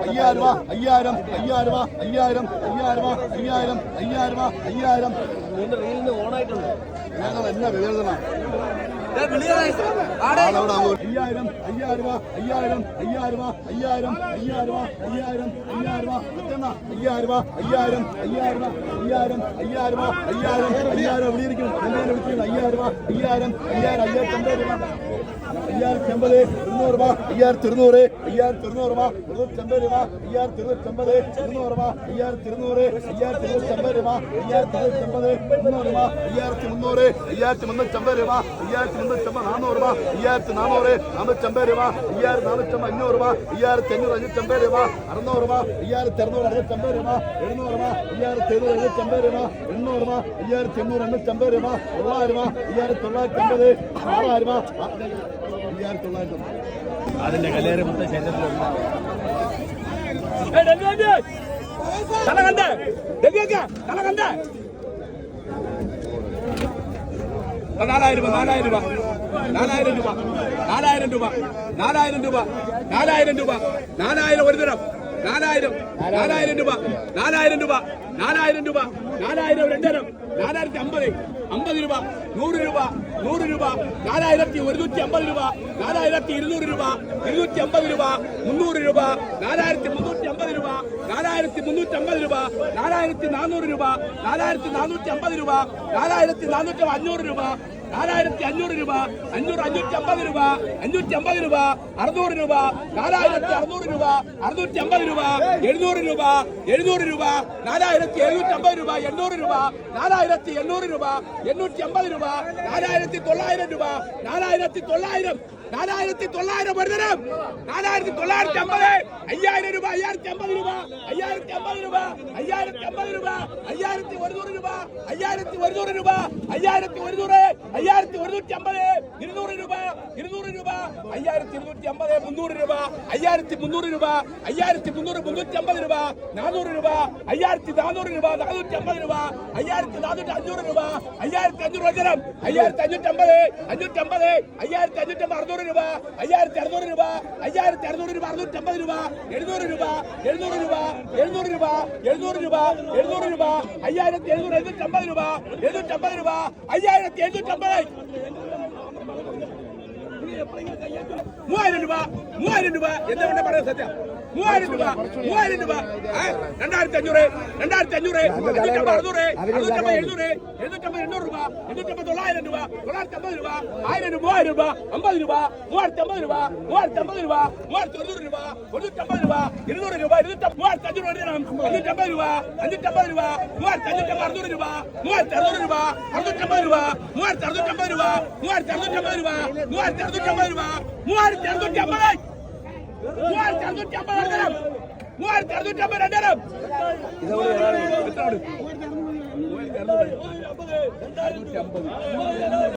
അയ്യായിരം അയ്യായിരം അയ്യായിരം അയ്യായിരം അയ്യായിരം അയ്യായിരം അയ്യായിരം അയ്യായിരം ഓണായിട്ടുണ്ട് ഞങ്ങൾ എന്നാ വിവേചന അയ്യായിരം അയ്യായിരം അയ്യായിരം അയ്യായിരം അയ്യായിരം അയ്യായിരം അയ്യായിരം അയ്യായിരം അയ്യായിരം അയ്യായിരം അയ്യായിരം അയ്യായിരം അയ്യായിരം അയ്യായിരം അയ്യായിരം വിളിയിരിക്കുന്നു എന്നെ വിളിക്കുന്നു അയ്യായിരം അയ്യായിരം അയ്യായിരം അയ്യായിരത്തി അമ്പത് രൂപ അയ്യായിരത്തി അമ്പത് ഇരുന്നൂറ് രൂപ അയ്യായിരത്തി ഇരുന്നൂറ് അയ്യായിരത്തി ഇരുന്നൂറ് രൂപ ഇരുന്നൂറ്റമ്പത് രൂപ അയ്യായിരത്തി ഇരുന്നൂറ്റമ്പത് ഇരുന്നൂറ് രൂപ അയ്യായിരത്തി ഇരുന്നൂറ് അയ്യായിരത്തി ഇരുന്നൂറ്റമ്പത് മുന്നൂറ് രൂപ അയ്യായിരത്തി മുന്നൂറ് അയ്യായിരത്തി മുന്നൂറ്റമ്പത് രൂപ അയ്യായിരത്തി മുന്നൂറ്റമ്പത് നാനൂറ് രൂപ അയ്യായിരത്തി നാനൂറ് നാനൂറ്റമ്പത് രൂപ അയ്യായിരത്തി നാനൂറ്റമ്പത് അഞ്ഞൂറ് രൂപ അയ്യായിരത്തി അഞ്ഞൂറ് അഞ്ഞൂറ്റമ്പത് രൂപ അറുന്നൂറ് രൂപ അയ്യായിരത്തി അറുന്നൂറ് അറുന്നൂറ്റമ്പത് രൂപ എഴുന്നൂറ് രൂപ അയ്യായിരത്തി എഴുന്നൂറ് അഞ്ഞൂറ്റമ്പത് രൂപ എണ്ണൂറ് രൂപ അയ്യായിരത്തി എണ്ണൂറ് അഞ്ഞൂറ്റമ്പത് രൂപ തൊള്ളായിരം രൂപ അയ്യായിരത്തി തൊള്ളായിരത്തി അമ്പത് ആറായിരം രൂപ അയ്യായിരത്തി തൊള്ളായിരത്തി അമ്പത്. അതിന്റെ കല്ലേറ് മൊത്തം ശരീരത്തിലുണ്ട് തലകണ്ട് ഡൽഹിയൊക്കെ തലകണ്ട് നാലായിരം രൂപ നാലായിരം രൂപ. നാലായിരം രൂപ. നാലായിരം രൂപ. നാലായിരം രൂപ. നാലായിരം രൂപ. നാലായിരം ഒരു തരം. നാലായിരം. നാലായിരം രൂപ. നാലായിരം രൂപ. നാലായിരം രൂപ. നാലായിരം രണ്ടരം നാലായിരത്തി അമ്പത് അമ്പത് രൂപ. നൂറ് രൂപ. നൂറ് രൂപ. നാലായിരത്തി ഒരുന്നൂറ്റി അമ്പത് രൂപ. നാലായിരത്തി ഇരുന്നൂറ് രൂപ. ഇരുന്നൂറ്റി അമ്പത് രൂപ. മുന്നൂറ് രൂപ. നാലായിരത്തി മുന്നൂറ്റി അമ്പത് രൂപ. നാലായിരത്തി മുന്നൂറ്റി അമ്പത് രൂപ. നാലായിരത്തി നാനൂറ് രൂപ. നാലായിരത്തി നാനൂറ്റി അമ്പത് രൂപ. നാലായിരത്തി നാനൂറ്റി അഞ്ഞൂറ് രൂപ. നാലായിരത്തി അഞ്ഞൂറ് രൂപ അഞ്ഞൂറ് അഞ്ഞൂറ്റി അമ്പത് രൂപ അഞ്ഞൂറ്റി അമ്പത് രൂപ അറുന്നൂറ് രൂപ നാലായിരത്തി അറുന്നൂറ് രൂപ അറുന്നൂറ്റി അമ്പത് രൂപ എഴുന്നൂറ് രൂപ എഴുന്നൂറ് രൂപ നാലായിരത്തി എഴുന്നൂറ്റി അമ്പത് രൂപ എണ്ണൂറ് രൂപ നാലായിരത്തി എണ്ണൂറ് രൂപ എണ്ണൂറ്റി അമ്പത് രൂപ നാലായിരത്തി തൊള്ളായിരം രൂപ നാലായിരത്തി തൊള്ളായിരം നാലായിരത്തി തൊള്ളായിരം ഒരു തരം നാലായിരത്തി തൊള്ളായിരത്തി അമ്പത് അയ്യായിരം രൂപ അയ്യായിരത്തി അമ്പത് രൂപ അയ്യായിരത്തി അമ്പത് രൂപ അയ്യായിരത്തി അമ്പത് രൂപ അയ്യായിരത്തി ഒരുന്നൂറ് രൂപ അയ്യായിരത്തി ഒരുന്നൂറ് രൂപ അയ്യായിരത്തി ഒരുന്നൂറ് അയ്യായിരത്തി ഒരുന്നൂറ്റി അമ്പത് ഇരുന്നൂറ് രൂപ ഇരുന്നൂറ് രൂപ അയ്യായിരത്തി ഇരുന്നൂറ്റി അമ്പത് മുന്നൂറ് രൂപ അയ്യായിരത്തി മുന്നൂറ് രൂപ അയ്യായിരത്തി മുന്നൂറ് മുന്നൂറ്റി അമ്പത് രൂപ നാനൂറ് രൂപ അയ്യായിരത്തി നാനൂറ് രൂപ നാനൂറ്റി അമ്പത് രൂപ അയ്യായിരത്തി നാനൂറ്റി അഞ്ഞൂറ് രൂപ അയ്യായിരത്തി അഞ്ഞൂറ് വചനം അയ്യായിരത്തി അഞ്ഞൂറ്റി അമ്പത് അഞ്ഞൂറ്റി അമ്പത് അയ്യായിരത്തി അഞ്ഞൂറ്റി അമ്പത് അറുന്നൂറ് രൂപ അയ്യായിരത്തി അറുന്നൂറ് രൂപ അയ്യായിരത്തി അറുന്നൂറ് രൂപ അറുന്നൂറ്റി അമ്പത് രൂപ എഴുന്നൂറ് രൂപ എഴുന്നൂറ് രൂപ എഴുന്നൂറ് രൂപ എഴുന്നൂറ് രൂപ എഴുന്നൂറ് രൂപ അയ്യായിരത്തി എഴുന്നൂറ് എഴുന്നൂറ്റി അമ്പത് രൂപ എഴുന്നൂറ്റി അമ്പത് രൂപ അയ്യായിരത്തി എഴുന്നൂറ്റി അമ്പത് മൂവായിരം രൂപ മൂവായിരം രൂപ എന്താ പറയാൻ സത്യം? മൂവായിരം രൂപ മൂവായിരം രൂപ? രണ്ടായിരത്തി അഞ്ഞൂറ് രണ്ടായിരത്തി അഞ്ഞൂറ് രൂപ എണ്ണൂറ്റമ്പത് തൊള്ളായിരം രൂപ തൊള്ളായിരത്തി അമ്പത് രൂപ ആയിരം രൂപ മൂവായിരം രൂപ അമ്പത് രൂപ മൂവായിരത്തി അമ്പത് രൂപ മൂവായിരത്തി അമ്പത് രൂപ മൂവായിരത്തി ഒരുന്നൂറ് രൂപ ഒരുന്നൂറ്റമ്പത് രൂപ ഇരുന്നൂറ് രൂപ ഇരുന്നൂറ്റി മൂവായിരത്തി അഞ്ഞൂറ് രൂപ അഞ്ഞൂറ്റമ്പത് രൂപ മൂവായിരത്തി അഞ്ഞൂറ്റമ്പത് അറുന്നൂറ് രൂപ മൂവായിരത്തി അറുന്നൂറ് രൂപ അറുന്നൂറ്റമ്പത് രൂപ മൂവായിരത്തി അറുന്നൂറ്റമ്പത് രൂപ മൂവായിരത്തി അറുന്നൂറ്റമ്പത് രൂപ മൂവായിരത്തി അറുന്നൂറ്റമ്പത് രൂപ മൂവായിരത്തി മൂവായിരത്തി അറുന്നൂറ്റി അമ്പത് രണ്ടരം മൂവായിരത്തി അറുന്നൂറ്റി അമ്പത് രണ്ടരം എത്ര